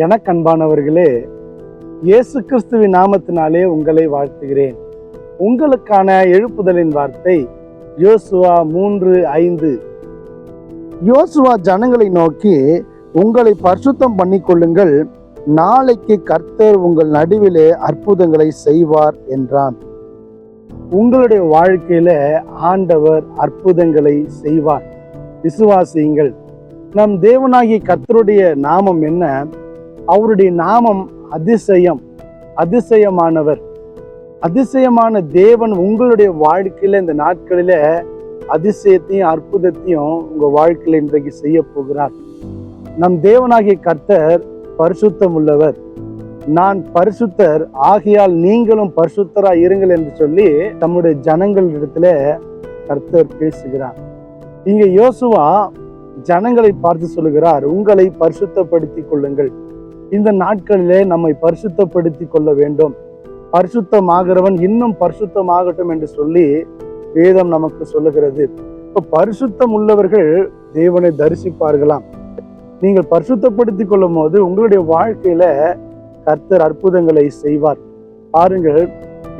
எனக்கு அன்பானவர்களே இயேசு கிறிஸ்துவின் நாமத்தினாலே உங்களை வாழ்த்துகிறேன். உங்களுக்கான எழுப்புதலின் வார்த்தை யோசுவா மூன்று ஐந்து. யோசுவா ஜனங்களை நோக்கி உங்களை பரிசுத்தம் பண்ணிக்கொள்ளுங்கள் நாளைக்கு கர்த்தர் உங்கள் நடுவிலே அற்புதங்களை செய்வார் என்றான். உங்களுடைய வாழ்க்கையில ஆண்டவர் அற்புதங்களை செய்வார். விசுவாசியுங்கள் நம் தேவனாகிய கர்த்தருடைய நாமம் என்ன? அவருடைய நாமம் அதிசயம் அதிசயமானவர். அதிசயமான தேவன் உங்களுடைய வாழ்க்கையில இந்த நாட்களில அதிசயத்தையும் அற்புதத்தையும் உங்க வாழ்க்கையில இன்றைக்கு செய்ய போகிறார். நம் தேவனாகிய கர்த்தர் பரிசுத்தம் உள்ளவர். நான் பரிசுத்தர் ஆகையால் நீங்களும் பரிசுத்தரா இருங்கள் என்று சொல்லி தம்முடைய ஜனங்களிடத்துல கர்த்தர் பேசுகிறார். இங்கே யோசுவா ஜனங்களை பார்த்து சொல்லுகிறார் உங்களை பரிசுத்தப்படுத்திக் கொள்ளுங்கள். இந்த நாட்களிலே நம்மை பரிசுத்தப்படுத்திக் கொள்ள வேண்டும். பரிசுத்தமாகிறவன் இன்னும் பரிசுத்தமாகட்டும் என்று சொல்லி வேதம் நமக்கு சொல்லுகிறது. இப்போ பரிசுத்தம் உள்ளவர்கள் தேவனை தரிசிப்பார்களாம். நீங்கள் பரிசுத்தப்படுத்திக் கொள்ளும் போது உங்களுடைய வாழ்க்கையில கர்த்தர் அற்புதங்களை செய்வார். பாருங்கள்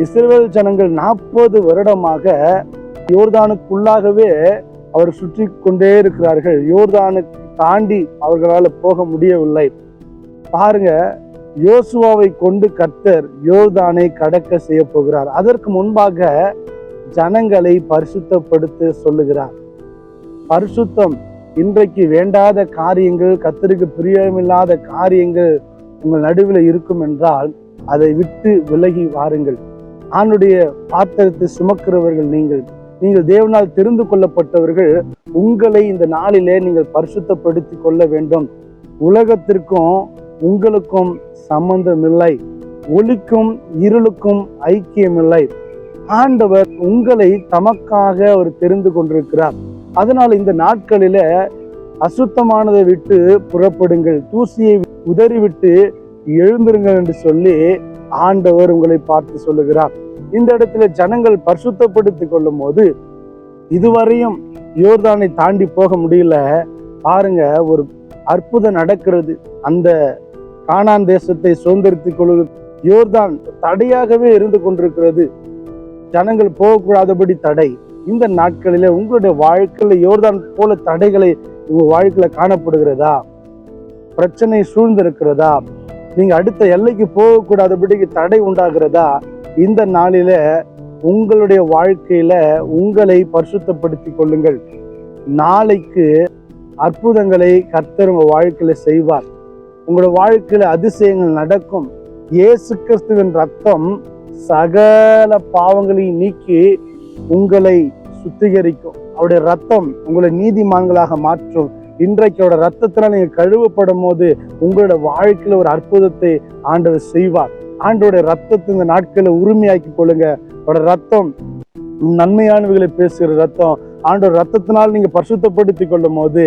இஸ்ரேல் ஜனங்கள் நாற்பது வருடமாக யோர்தானுக்குள்ளாகவே அவர் சுற்றி கொண்டே இருக்கிறார்கள். யோர்தானுக்கு தாண்டி அவர்களால் போக முடியவில்லை. பாருங்க யோசுவாவை கொண்டு கர்த்தர் யோர்தானை கடக்க செய்ய போகிறார். அதற்கு முன்பாக ஜனங்களை பரிசுத்தப்படுத்த சொல்லுகிறார். பரிசுத்தம் இன்றைக்கு வேண்டாத காரியங்கள் கத்தருக்கு பிரியமில்லாத காரியங்கள் உங்கள் நடுவில் இருக்கும் என்றால் அதை விட்டு விலகி வாருங்கள். ஆணுடைய பாத்திரத்தை சுமக்கிறவர்கள் நீங்கள் நீங்கள் தேவனால் தெரிந்து கொள்ளப்பட்டவர்கள் உங்களை இந்த நாளிலே நீங்கள் பரிசுத்தப்படுத்தி கொள்ள வேண்டும். உலகத்திற்கும் உங்களுக்கும் சம்பந்தமில்லை ஒளிக்கும் இருளுக்கும் ஐக்கியமில்லை. ஆண்டவர் உங்களை தமக்காக அவர் தெரிந்து கொண்டிருக்கிறார். அதனால் இந்த நாட்களில அசுத்தமானதை விட்டு புறப்படுங்கள் தூசியை உதறிவிட்டு எழுந்திருங்கள் என்று சொல்லி ஆண்டவர் உங்களை பார்த்து சொல்லுகிறார். இந்த இடத்துல ஜனங்கள் பரிசுத்தப்படுத்திக் கொள்ளும் போது இதுவரையும் யோர்தானை தாண்டி போக முடியல. பாருங்க ஒரு அற்புதம் நடக்கிறது. அந்த கானான் தேசத்தை சுதந்திரத்திக் கொள்வது யோர்தான் தடையாகவே இருந்து கொண்டிருக்கிறது. ஜனங்கள் போகக்கூடாதபடி தடை. இந்த நாட்களில உங்களுடைய வாழ்க்கையில யோர்தான் போல தடைகளை உங்க வாழ்க்கையில காணப்படுகிறதா? பிரச்சனை சூழ்ந்திருக்கிறதா? நீங்க அடுத்த எல்லைக்கு போகக்கூடாதபடிக்கு தடை உண்டாகிறதா? இந்த நாளில உங்களுடைய வாழ்க்கையில உங்களை பரிசுத்தப்படுத்தி கொள்ளுங்கள். நாளைக்கு அற்புதங்களை கர்த்தர் உங்க வாழ்க்கையில செய்வார். உங்களோட வாழ்க்கையில அதிசயங்கள் நடக்கும். இயேசு கிறிஸ்துவின் ரத்தம் சகல பாவங்களையும் நீக்கி உங்களை சுத்திகரிக்கும். அவருடைய ரத்தம் உங்களை நீதிமான்களாக மாற்றும். இன்றைக்கு அவரோட ரத்தத்துல நீங்க கழுவப்படும் போது உங்களோட வாழ்க்கையில ஒரு அற்புதத்தை ஆண்டவர் செய்வார். ஆண்டோடைய ரத்தத்தை இந்த நாட்களை உரிமையாக்கி கொள்ளுங்க. அவரோட ரத்தம் நன்மையானவைகளை பேசுகிற ரத்தம். ஆண்டவர் ரத்தத்தினால் நீங்க பரிசுத்தப்படுத்திக் கொள்ளும் போது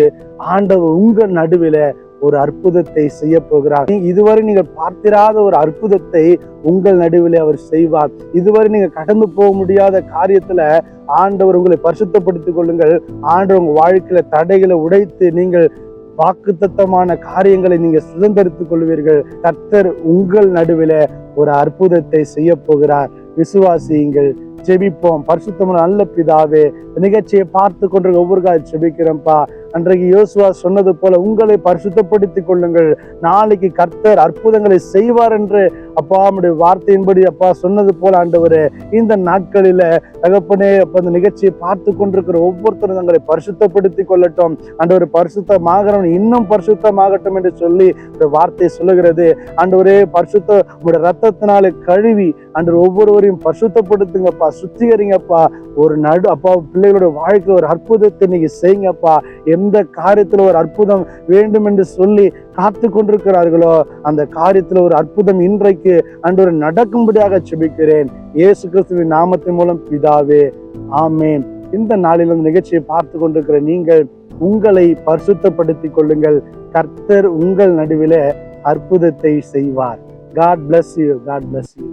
ஆண்டவர் உங்க நடுவில் ஒரு அற்புதத்தை செய்ய போகிறார் நீ- இதுவரை நீங்கள் பார்த்திராத ஒரு அற்புதத்தை உங்கள் நடுவிலே அவர் செய்வார். இதுவரை நீங்க கடந்து போக முடியாத காரியத்துல ஆண்டவர் உங்களை பரிசுத்தப்படுத்திக் கொள்ளுங்கள். ஆண்டவர் உங்க வாழ்க்கையில தடைகளை உடைத்து நீங்கள் வாக்குத்தத்தமான காரியங்களை நீங்க சுதந்திரித்துக் கொள்வீர்கள். கர்த்தர் உங்கள் நடுவில ஒரு அற்புதத்தை செய்ய போகிறார் விசுவாசியுங்கள் ஜெபிப்போம். பரிசுத்தமான நல்ல பிதாவே நிகழ்ச்சியை பார்த்து கொண்டு ஒவ்வொரு காலம் ஜெபிக்கிறேன்ப்பா. அன்றைக்கு யோசுவா சொன்னது போல உங்களை பரிசுத்தப்படுத்திக் கொள்ளுங்கள். நாளைக்கு கர்த்தர் அற்புதங்களை செய்வார் என்று அப்பா நம்முடைய வார்த்தையின்படி அப்பா சொன்னது போல ஆண்டவர் இந்த நாட்களில் தகப்பனே அப்போ அந்த நிகழ்ச்சியை பார்த்து கொண்டிருக்கிற ஒவ்வொருத்தரும் தங்களை பரிசுத்தப்படுத்திக் கொள்ளட்டும். ஆண்டவர் பரிசுத்தமாகிறவன் இன்னும் பரிசுத்தமாகட்டும் என்று சொல்லி ஒரு வார்த்தை சொல்லுகிறது. ஆண்டவரே பரிசுத்த உங்களுடைய ரத்தத்தினாலே கழுவி அன்று ஒவ்வொருவரையும் பரிசுத்தப்படுத்துங்கப்பா சுத்திகரிங்கப்பா. ஒரு நடு அப்பா பிள்ளைகளோட வாழ்க்கை ஒரு அற்புதத்தை நீங்க செய்யுங்கப்பா எந்த காரியத்துல ஒரு அற்புதம் வேண்டும் என்று சொல்லி காத்து கொண்டிருக்கிறார்களோ அந்த காரியத்துல ஒரு அற்புதம் இன்றைக்கு அன்று நடக்கும்படியாக செபிக்கிறேன் இயேசு கிறிஸ்துவின் நாமத்தின் மூலம் பிதாவே ஆமேன். இந்த நாளில் அந்த நிகழ்ச்சியை பார்த்து கொண்டிருக்கிற நீங்கள் உங்களை பரிசுத்தப்படுத்திக் கொள்ளுங்கள். கர்த்தர் உங்கள் நடுவிலே அற்புதத்தை செய்வார். God bless you God bless you